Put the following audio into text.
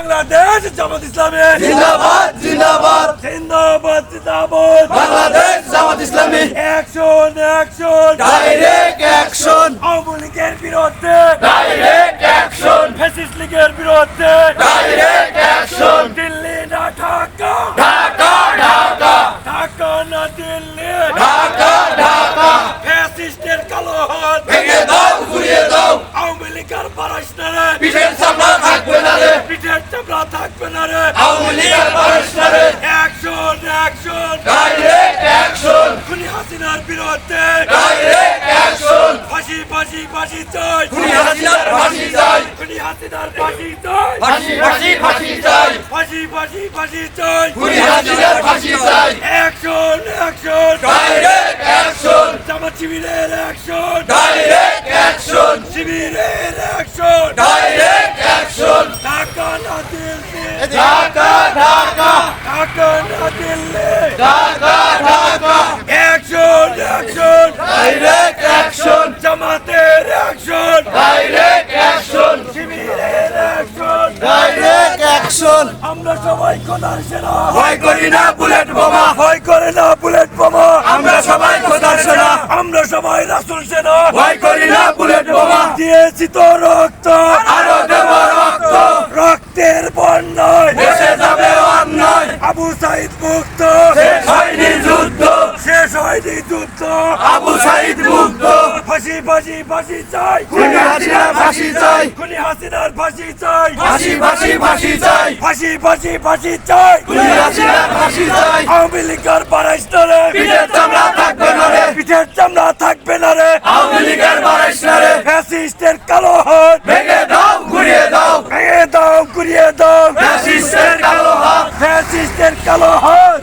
বাংলাদেশ জামাত ইসলামী। জিন্দাবাদ জিন্দাবাদ। জিন্দাবাদ জিন্দাবাদ। Bangladesh Jamaat Islami. Action action direct action Awami লীগের বিরুদ্ধে। ডাইরেক্ট অ্যাকশন ফ্যাসিস্ট লীগের বিরুদ্ধে। ডাইরেক্ট অ্যাকশন দিল্লি না ঢাকা। ঢাকা ঢাকা। ঢাকা না দিল্লি। ঢাকা ঢাকা। ফ্যাসিস্টের কালো হাত। ভেঙে দাও ঘুরিয়ে দাও। আওয়ামী লীগের পিঠের চামড়া থাকবে না রে পিঠের চামড়া থাকবে না রে আওয়ামী লীগের পারস্পরে অ্যাকশন অ্যাকশন ডাইরেক্ট অ্যাকশন খুনি হাসিনার বিরুদ্ধে! ডাইরেক্ট অ্যাকশন ফাঁসি ফাঁসি ফাঁসি চাই! খুনি হাসিনার ফাঁসি চাই! খুনি হাসিনার ফাঁসি চাই! ফাঁসি ফাঁসি ফাঁসি চাই! ফাঁসি ফাঁসি ফাঁসি চাই! খুনি হাসিনার ফাঁসি চাই! Action action direct action Jamaat শিবিরের অ্যাকশন না দিল্লি ঢাকা ঢাকা। ঢাকা না Delhi Dhaka Dhaka. Action action direct action জামাতের অ্যাকশন ডাইরেক্ট অ্যাকশন শিবিরের অ্যাকশন ডাইরেক্ট অ্যাকশন আমরা সবাই খোদার সেনা। ভয় করি না বুলেট বোমা। ভয় করে না বুলেট বোমা। আমরা সবাই খোদার সেনা। আমরা সবাই রাসুল সেনা। ভয় করি না বুলেট বোমা। দিয়েছি তো রক্ত। রক্তের বন্যায় দেশে যাবে অন্যায় আবু সাইদ মুক্ত। শেষ হয়নি যুদ্ধ। শেষ হয়নি যুদ্ধ। আবু সাইদ মুক্ত। ফাঁসি ফাঁসি ফাঁসি চাই। খুনি হাসিনা ফাঁসি চাই। খুনি হাসিনার ফাঁসি চাই। ফাঁসি ফাঁসি ফাঁসি চাই। ফাঁসি ফাঁসি ফাঁসি চাই। খুনি হাসিনা ফাঁসি চাই। আওয়ামী লীগের পারাইস্তারে পিঠের চামড়া থাকবে না রে। পিঠের চামড়া থাকবে না রে। আওয়ামী লীগের বারাইশ ফ্যাসিস্টের কালো হাত ভেঙে দাও ঘুরিয়ে দাও ভেঙে ঘুরিয়ে দাও ফ্যাসিস্টের কালো হাত। ফ্যাসিস্টের কালো হাত।